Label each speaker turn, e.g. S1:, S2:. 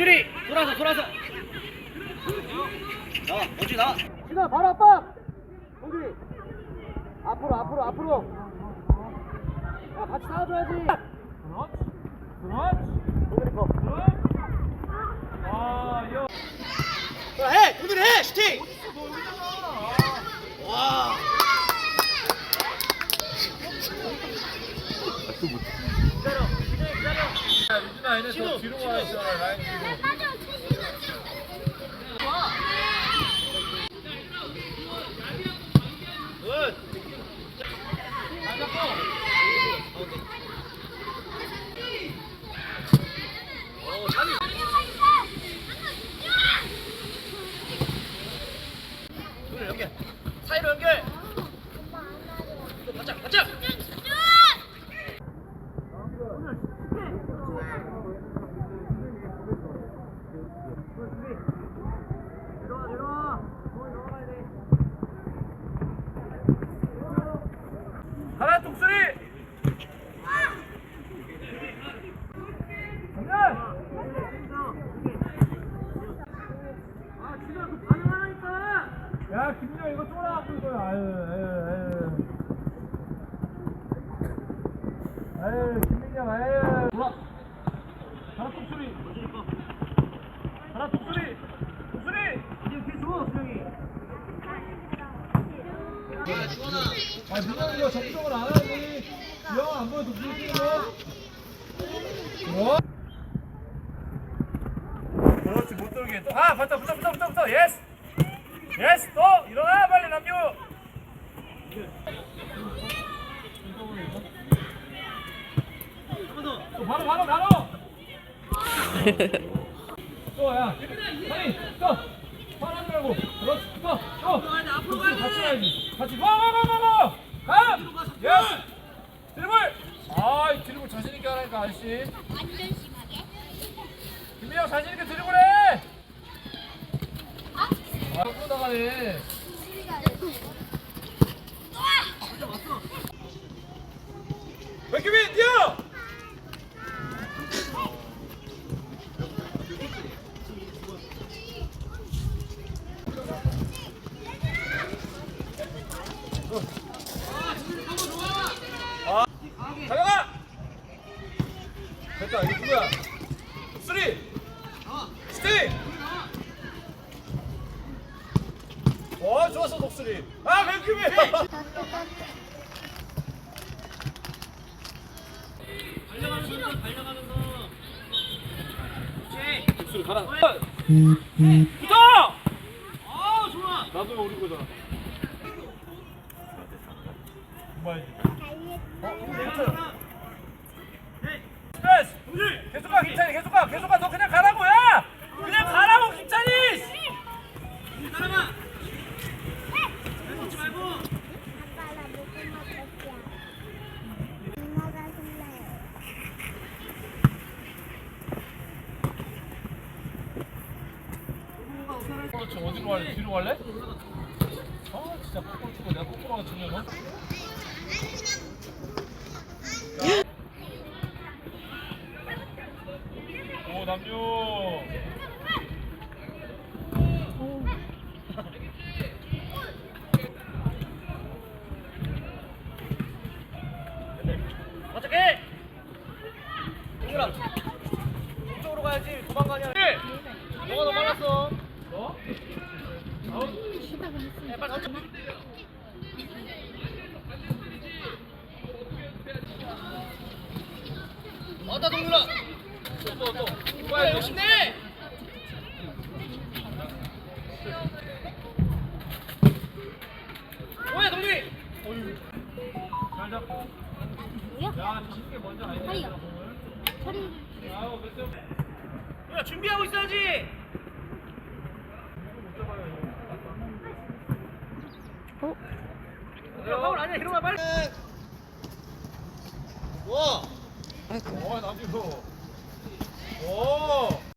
S1: 동준이. 돌아서 돌아서. 나와 동준이 나와 신아 바로 앞방 동준이. 앞으로 앞으로 앞으로. 야 같이 나와줘야지.
S2: 그렇지. 그렇지.
S1: 동준이 거.
S2: 아, 야.
S1: 자, 해! 동준이 해! 슈팅!
S2: 너 여기잖아.
S1: 와
S2: 야, 유진아, 얘네 더 뒤로 가야 되잖아, 라인 뒤로.
S1: 굿 어, 찬이. 동준이 연결 사이로 연결 바짝 바짝 내려와 내려와 거기 넘어가야 돼
S2: 하나, 독수리. 정면.
S1: 아 진짜 그 반응하라니까
S2: 야, 김민영 이거 쫄아갖고 이거. 아유, 아유, 아유. 아유, 김민영, 아유. 좋아. 하나, 독수리. 하나, 독수리. 독수리.
S1: 이제 뒤에 줘 수영이
S2: 아, 민영이 이거 접종을 안 하니. 영안 보여, 독수리 뛰는 거. 뭐? 그렇지, 못 들게. 또, 아, 붙어, 붙어, 붙어, 붙어, 붙어. 예스. 예스, 또 일어나, 빨리 남규. 또 바로, 바로, 바로. 또, 야, 형이, 또. 화나지 말고. 그렇지, 또, 또.
S1: 앞으로 가야 돼.
S2: 같이 가야지. 같이 고, 고, 고, 고, 고. 가. 예스. 드리블. 아, 이 드리블 자신 있게 하라니까 아저씨.
S3: 완전 심하게.
S2: 김민영 자신 있게 드리블 해. 아, 또 나가네. 됐다, 이거 누구야? 쓰리. 스팅! 와 좋았어 독수리 아 백규민
S1: 달려가면서 달려가면서 그렇지
S2: 독수리 가라 붙어!
S1: 아 좋아
S2: 나도 우리 거잖아 봐야지 어? 괜찮아 계속 가 김찬이 계속 가 계속 가너 그냥 가라고 야 그냥 가라고 김찬이.
S3: 술래.
S2: 그렇지 어디로 갈래 뒤로 갈래? 아 진짜 뽀뽀 치고 내가 뽀뽀하고 치면 오 남주.
S1: 어떻게? 동그라 이쪽으로 가야지. 도망가냐.
S2: 네.
S1: 너가 더 빨랐어.
S2: 너?
S1: 야, 빨리 던져 왔다 동그라. 또또 뭐야 욕심내 뭐야
S3: 뭐야? 허리.
S1: 야 준비하고 있어야지
S3: 어?
S1: 야 파울 아니야 빨리
S2: 와어 남주 오!